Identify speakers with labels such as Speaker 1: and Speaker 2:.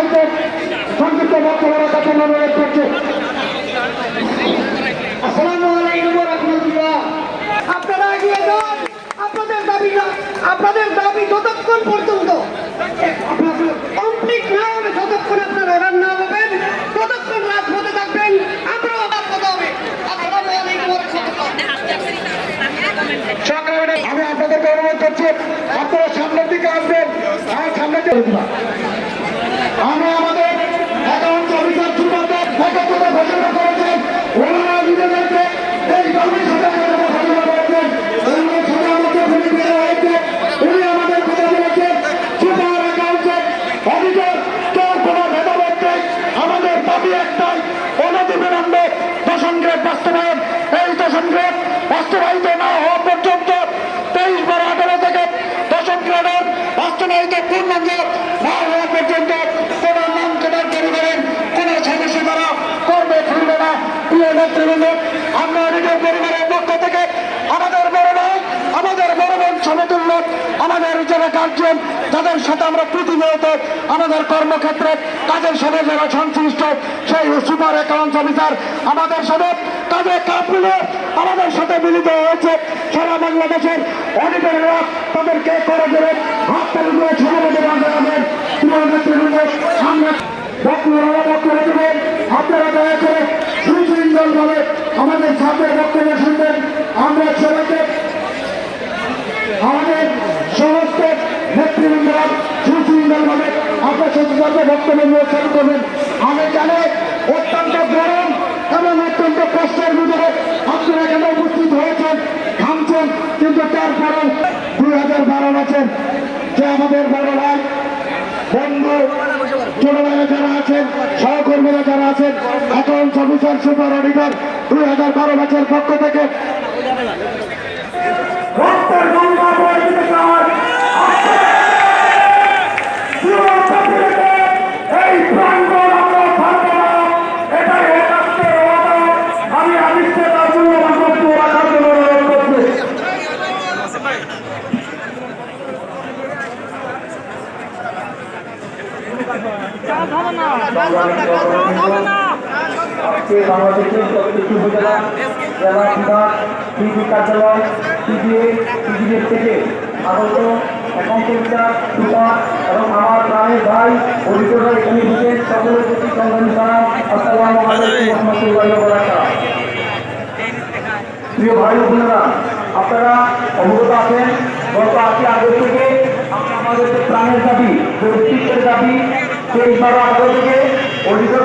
Speaker 1: ভাইকে সংযুক্ত বক্তব্য রাখার অনুরোধ করছে।
Speaker 2: আসসালামু আলাইকুম ওয়া আপনারা আপনাদের দাবি না, আপনাদের দাবি যতক্ষণ পর্যন্ত কমপ্লিট ততক্ষণ আপনারা রান না হবেন, ততক্ষণ রাজপথে থাকবেন। আমরাও রাজপথে হবে। আসসালামু রাহমাতুল্লাহ
Speaker 1: অনুরোধ করছি, আপনারা সামনের দিকে আসবেন। আর সামনে বাস্তবায়িত পূর্ণাঙ্গ না হওয়া পর্যন্ত কোন নাম কেনার পরিবারের কোন সমস্যা তারা করবে, ফিরবে না। প্রিয় নেতৃবৃন্দ আমরা নিজের পরিবারের পক্ষ থেকে আমাদের বড় ভাই আমাদের বড় বোন সমতুল্য আমাদের যারা গার্জিয়ান যাদের সাথে আমরা প্রতিনিয়ত আমাদের কর্মক্ষেত্রে কাজের সাথে যারা সংশ্লিষ্ট, সেই সুপার অ্যাকাউন্ট অফিসার আমাদের সাথে, কাজে কাপ মিলে আমাদের সাথে মিলিত হয়েছে। সারা বাংলাদেশের অনেকেরা তাদেরকে করে দেবেন হাত তালি দিয়ে সভাপতি রাখবেন প্রিয় নেতৃবৃন্দ। দেবেন আপনারা দয়া করে সুশৃঙ্খলভাবে আমাদের ছাত্রের বক্তব্য শুনবেন আমরা সবাইকে আমাদের সমস্ত নেতৃবৃন্দরা সুশৃঙ্খলভাবে এখানে আমাদের বড় ভাই, বন্ধু ছোট ভাইরা যারা আছেন, সহকর্মীরা যারা আছেন অ্যাকাউন্ট অফিসার সুপার দুই হাজার বারো বছর পক্ষ থেকে রক্তের গঙ্গা বয়ে যেতে চায় এই প্রাঙ্গণ আমরা থাকব না এটাই একাত্তর ওয়াদা আমি আদিত্যে তার মূল্যবান বক্তব্য রাখার জন্য অনুরোধ করছি
Speaker 3: আজকে বাংলাদেশের প্রত্যেকটি উপজেলা থেকে আমার প্রাণের ভাই অডিটররা এখানে ঢুকে সকলের প্রতি সংগ্রামী আপনারা অবগত আছেন, গত আজকে আগস্ট থেকে আমাদের প্রাণের দাবি অস্তিত্বের দাবি সেই বাবা থেকে অধিকার